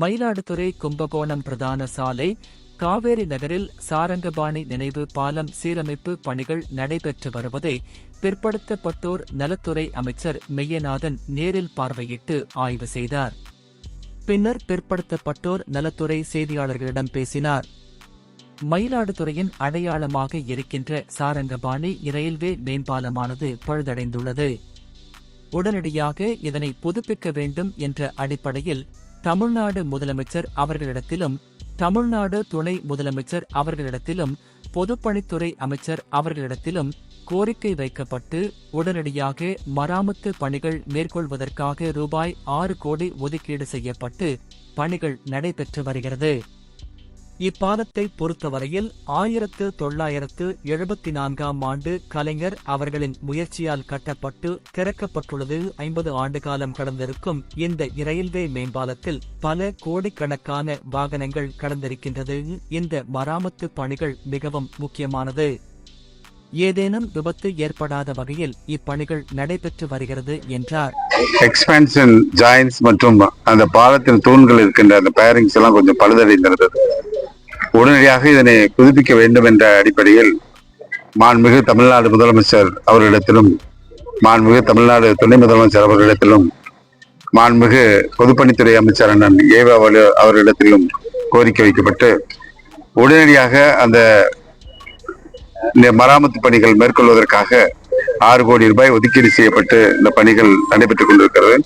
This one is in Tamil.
மயிலாடுதுறை கும்பகோணம் பிரதான சாலை காவேரி நகரில் சாரங்கபாணி நினைவு பாலம் சீரமைப்பு பணிகள் நடைபெற்று வருவதை பிற்படுத்தப்பட்டோர் நலத்துறை அமைச்சர் மெய்யநாதன் நேரில் பார்வையிட்டு ஆய்வு செய்தார். பின்னர் பிற்படுத்தப்பட்டோர் நலத்துறை செய்தியாளர்களிடம் பேசினார். மயிலாடுதுறையின் அடையாளமாக இருக்கின்ற சாரங்கபாணி ரயில்வே மேம்பாலமானது பழுதடைந்துள்ளது. உடனடியாக இதனை புதுப்பிக்க வேண்டும் என்ற அடிப்படையில் தமிழ்நாடு முதலமைச்சர் அவர்களிடத்திலும் தமிழ்நாடு துணை முதலமைச்சர் அவர்களிடத்திலும் பொதுப்பணித்துறை அமைச்சர் அவர்களிடத்திலும் கோரிக்கை வைக்கப்பட்டு உடனடியாக மராமத்து பணிகள் மேற்கொள்வதற்காக ரூபாய் ஆறு கோடி ஒதுக்கீடு செய்யப்பட்டு பணிகள் நடைபெற்று வருகிறது. இப்பாலத்தை பொறுத்தவரையில் ஆயிரத்து தொள்ளாயிரத்து எழுபத்தி நான்காம் ஆண்டு கலைஞர் அவர்களின் முயற்சியால் கட்டப்பட்டு திறக்கப்பட்டுள்ளது ஐம்பது ஆண்டு காலம் கடந்திருக்கும் இந்த ரயில்வே மேம்பாலத்தில் பல கோடிக்கணக்கான வாகனங்கள் கடந்திருக்கின்றது. இந்த மராமத்து பணிகள் மிகவும் முக்கியமானது. ஏதேனும் விபத்து ஏற்படாத வகையில் இப்பணிகள் நடைபெற்று வருகிறது என்றார். எக்ஸ்பென்ஷன் ஜாயின்ஸ் மற்றும் அந்த பாலத்தின் தூண்கள் இருக்கின்ற அந்த பேரிங்ஸ் எல்லாம் கொஞ்சம் பழுதடைந்திருந்தது. உடனடியாக இதனை புதுப்பிக்க வேண்டும் என்ற அடிப்படையில் மாண்புமிகு தமிழ்நாடு முதலமைச்சர் அவர்களிடத்திலும் மாண்புமிகு தமிழ்நாடு துணை முதலமைச்சர் அவர்களிடத்திலும் மாண்புமிகு பொதுப்பணித்துறை அமைச்சர் அண்ணன் ஏவா அவர்களிடத்திலும் கோரிக்கை வைக்கப்பட்டு உடனடியாக அந்த இந்த மராமத்து பணிகள் மேற்கொள்வதற்காக ஆறு கோடி ரூபாய் ஒதுக்கீடு செய்யப்பட்டு இந்த பணிகள் நடைபெற்றுக் கொண்டிருக்கிறது.